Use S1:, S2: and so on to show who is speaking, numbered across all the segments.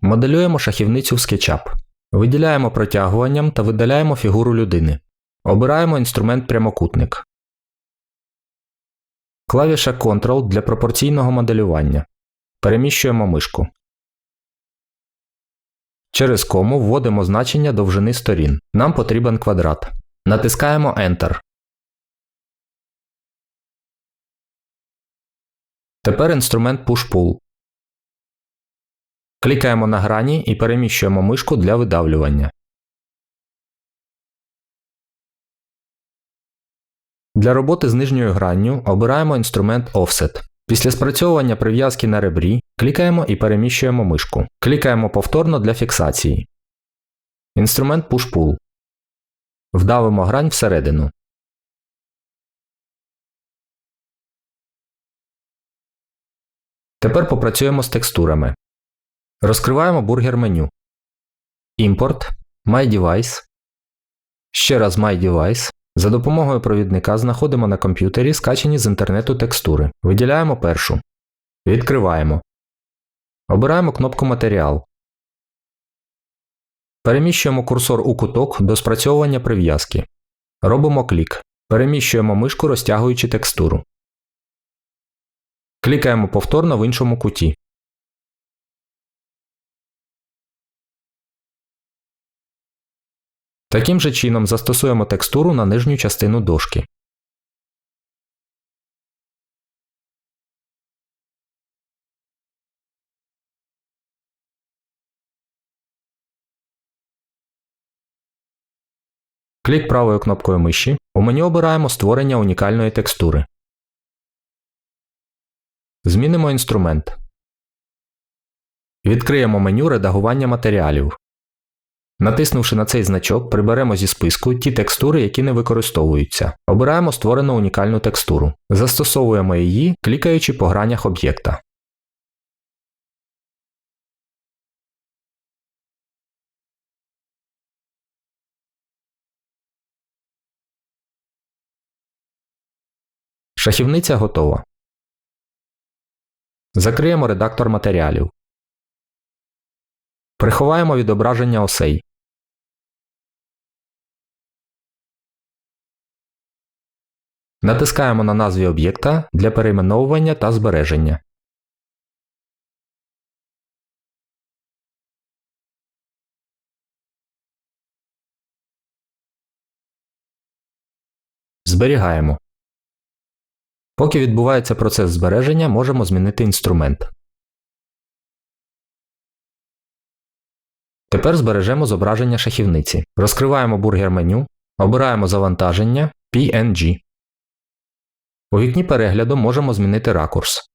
S1: Моделюємо шахівницю в SketchUp. Виділяємо протягуванням та видаляємо фігуру людини. Обираємо інструмент прямокутник. Клавіша Ctrl для пропорційного моделювання. Переміщуємо мишку. Через кому вводимо значення довжини сторін. Нам потрібен квадрат. Натискаємо Enter. Тепер інструмент Push-Pull. Клікаємо на грані і переміщуємо мишку для видавлювання. Для роботи з нижньою гранню обираємо інструмент Offset. Після спрацьовування прив'язки на ребрі клікаємо і переміщуємо мишку. Клікаємо повторно для фіксації. Інструмент Push-Pull. Вдавимо грань всередину. Тепер попрацюємо з текстурами. Розкриваємо бургер меню. Імпорт. My Device. Ще раз My Device. За допомогою провідника знаходимо на комп'ютері скачані з інтернету текстури. Виділяємо першу. Відкриваємо. Обираємо кнопку Матеріал. Переміщуємо курсор у куток до спрацьовування прив'язки. Робимо клік. Переміщуємо мишку, розтягуючи текстуру. Клікаємо повторно в іншому куті. Таким же чином застосуємо текстуру на нижню частину дошки. Клік правою кнопкою миші. У меню обираємо створення унікальної текстури. Змінимо інструмент. Відкриємо меню редагування матеріалів. Натиснувши на цей значок, приберемо зі списку ті текстури, які не використовуються. Обираємо створену унікальну текстуру. Застосовуємо її, клікаючи по гранях об'єкта. Шахівниця готова. Закриємо редактор матеріалів. Приховаємо відображення осей. Натискаємо на назві об'єкта для перейменовування та збереження. Зберігаємо. Поки відбувається процес збереження, можемо змінити інструмент. Тепер збережемо зображення шахівниці. Розкриваємо бургер меню, обираємо завантаження PNG. У вікні перегляду можемо змінити ракурс.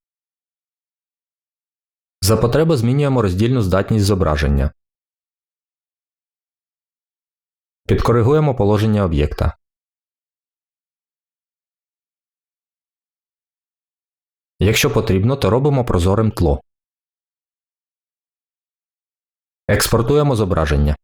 S1: За потреби змінюємо роздільну здатність зображення. Підкоригуємо положення об'єкта. Якщо потрібно, то робимо прозорим тло. Експортуємо зображення.